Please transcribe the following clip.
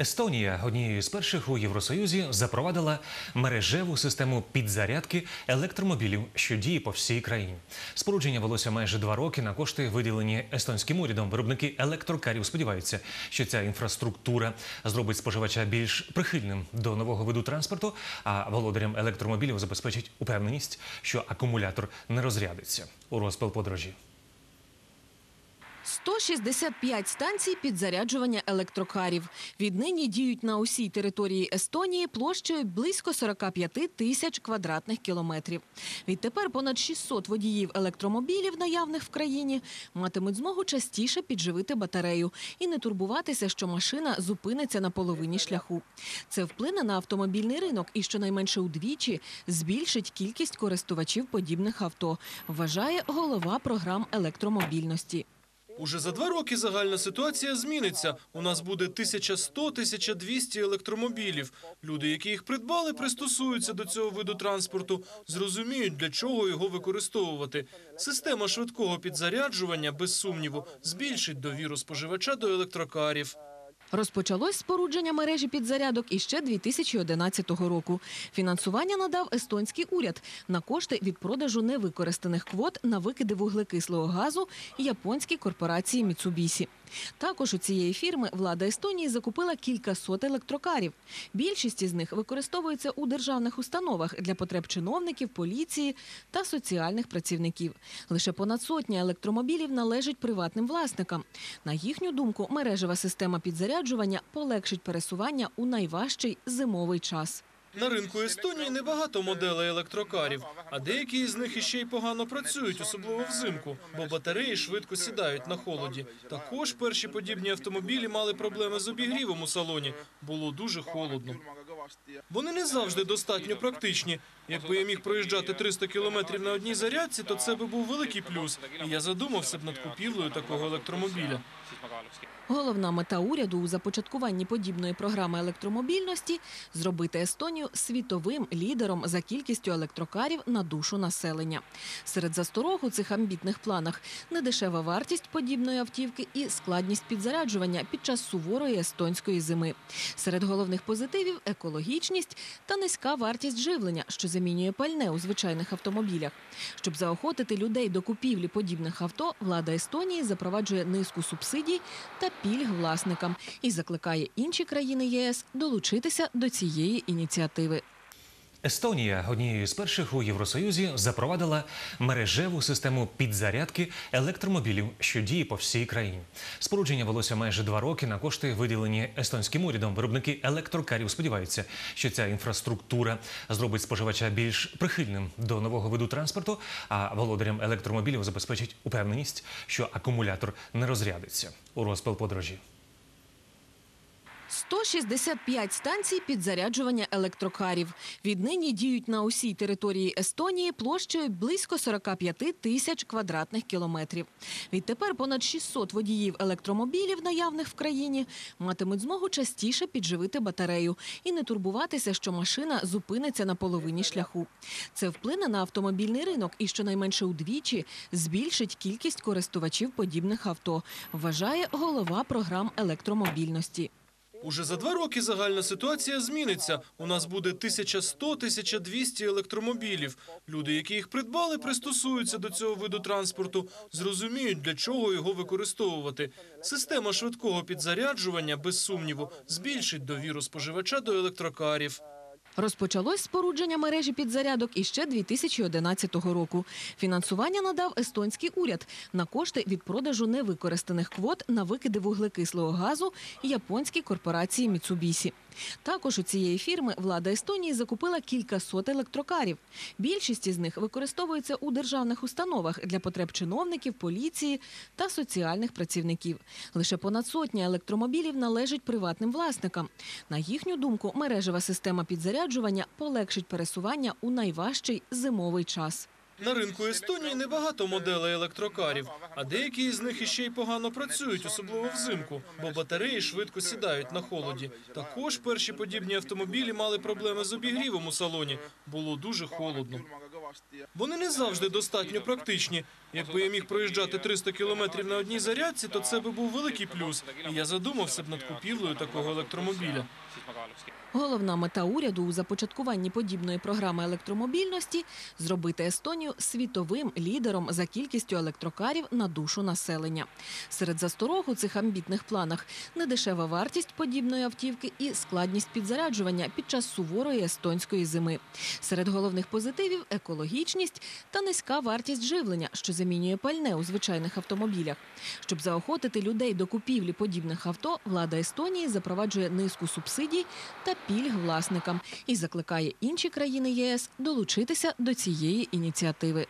Естонія однією з перших у Євросоюзі запровадила мережеву систему підзарядки електромобілів, що діє по всій країні. Спорудження велося майже два роки на кошти, виділені естонським урядом. Виробники електрокарів сподіваються, що ця інфраструктура зробить споживача більш прихильним до нового виду транспорту, а володарям електромобілів забезпечить упевненість, що акумулятор не розрядиться. У розпил подорожі. 165 станцій підзаряджування електрокарів. Віднині діють на усій території Естонії площею близько 45 тисяч квадратних кілометрів. Відтепер понад 600 водіїв електромобілів, наявних в країні, матимуть змогу частіше підживити батарею і не турбуватися, що машина зупиниться на половині шляху. Це вплине на автомобільний ринок і щонайменше удвічі збільшить кількість користувачів подібних авто, вважає голова програм електромобільності. Уже за два роки загальна ситуація зміниться. У нас буде 1100-1200 електромобілів. Люди, які їх придбали, пристосуються до цього виду транспорту, зрозуміють, для чого його використовувати. Система швидкого підзаряджування, без сумніву, збільшить довіру споживача до електрокарів. Розпочалось спорудження мережі підзарядок іще 2011 року. Фінансування надав естонський уряд на кошти від продажу невикористаних квот на викиди вуглекислого газу японській корпорації Міцубісі. Також у цієї фірми влада Естонії закупила кілька сот електрокарів. Більшість із них використовується у державних установах для потреб чиновників, поліції та соціальних працівників. Лише понад сотня електромобілів належить приватним власникам. На їхню думку, мережева система підзаряджування полегшить пересування у найважчий зимовий час. На ринку Естонії небагато моделей електрокарів, а деякі із них іще й погано працюють, особливо взимку, бо батареї швидко сідають на холоді. Також перші подібні автомобілі мали проблеми з обігрівом у салоні. Було дуже холодно. Вони не завжди достатньо практичні. Якби я міг проїжджати 300 кілометрів на одній зарядці, то це би був великий плюс. І я задумався б над купівлею такого електромобіля. Головна мета уряду у започаткуванні подібної програми електромобільності зробити Естонію світовим лідером за кількістю електрокарів на душу населення. Серед засторог у цих амбітних планах недешева вартість подібної автівки і складність підзаряджування під час суворої естонської зими. Серед головних позитивів екологічність та низька вартість живлення, що замінює пальне у звичайних автомобілях. Щоб заохотити людей до купівлі подібних авто, влада Естонії запроваджує низку субсидій та пільг власникам і закликає інші країни ЄС долучитися до цієї ініціативи. Естонія однією з перших у Євросоюзі запровадила мережеву систему підзарядки електромобілів, що діє по всій країні. Спорудження велося майже два роки на кошти, виділені естонським урядом. Виробники електрокарів сподіваються, що ця інфраструктура зробить споживача більш прихильним до нового виду транспорту, а володарям електромобілів забезпечить упевненість, що акумулятор не розрядиться. У розпил подорожі. 165 станцій підзаряджування електрокарів. Віднині діють на усій території Естонії площею близько 45 тисяч квадратних кілометрів. Відтепер понад 600 водіїв електромобілів, наявних в країні, матимуть змогу частіше підживити батарею і не турбуватися, що машина зупиниться на половині шляху. Це вплине на автомобільний ринок і щонайменше удвічі збільшить кількість користувачів подібних авто, вважає голова програм електромобільності. Уже за два роки загальна ситуація зміниться. У нас буде 1100-1200 електромобілів. Люди, які їх придбали, пристосуються до цього виду транспорту, зрозуміють, для чого його використовувати. Система швидкого підзаряджування, без сумніву, збільшить довіру споживача до електрокарів. Розпочалось спорудження мережі підзарядок іще 2011 року. Фінансування надав естонський уряд на кошти від продажу невикористаних квот на викиди вуглекислого газу японській корпорації Міцубісі. Також у цієї фірми влада Естонії закупила кілька сот електрокарів. Більшість із них використовується у державних установах для потреб чиновників, поліції та соціальних працівників. Лише понад сотня електромобілів належить приватним власникам. На їхню думку, мережева система підзаряджування полегшить пересування у найважчий зимовий час. На ринку Естонії небагато моделей електрокарів, а деякі із них іще й погано працюють, особливо взимку, бо батареї швидко сідають на холоді. Також перші подібні автомобілі мали проблеми з обігрівом у салоні. Було дуже холодно. Вони не завжди достатньо практичні. Якби я міг проїжджати 300 кілометрів на одній зарядці, то це би був великий плюс. І я задумався б над купівлею такого електромобіля. Головна мета уряду у започаткуванні подібної програми електромобільності зробити Естонію світовим лідером за кількістю електрокарів на душу населення. Серед засторог у цих амбітних планах недешева вартість подібної автівки і складність підзаряджування під час суворої естонської зими. Серед головних позитивів екологічність та низька вартість живлення, що замінює пальне у звичайних автомобілях. Щоб заохотити людей до купівлі подібних авто, влада Естонії запроваджує низку субсидій та пільг власникам і закликає інші країни ЄС долучитися до цієї ініціативи.